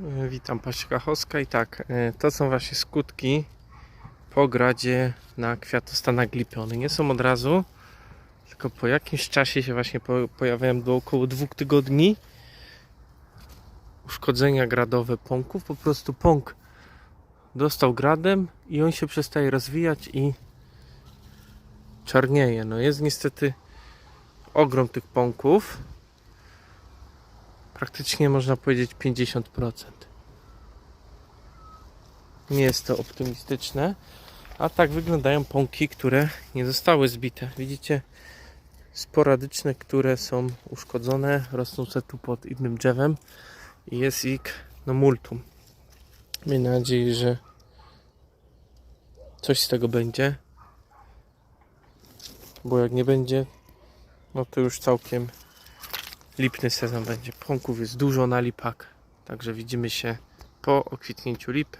E, Witam Paśka Choska i tak, e, to są właśnie skutki po gradzie na kwiatostanach glipy. One nie są od razu, tylko po jakimś czasie się właśnie po, pojawiają do około dwóch tygodni. Uszkodzenia gradowe pąków, po prostu pąk dostał gradem i on się przestaje rozwijać i czarnieje. No jest niestety ogrom tych pąków. Praktycznie można powiedzieć 50%. Nie jest to optymistyczne. A tak wyglądają pąki, które nie zostały zbite. Widzicie? Sporadyczne, które są uszkodzone, rosną se tu pod innym drzewem i jest ich no multum. Miejmy nadzieję, że coś z tego będzie. Bo jak nie będzie, no to już całkiem lipny sezon będzie. Pąków jest dużo na lipak. Także widzimy się po okwitnięciu lipy.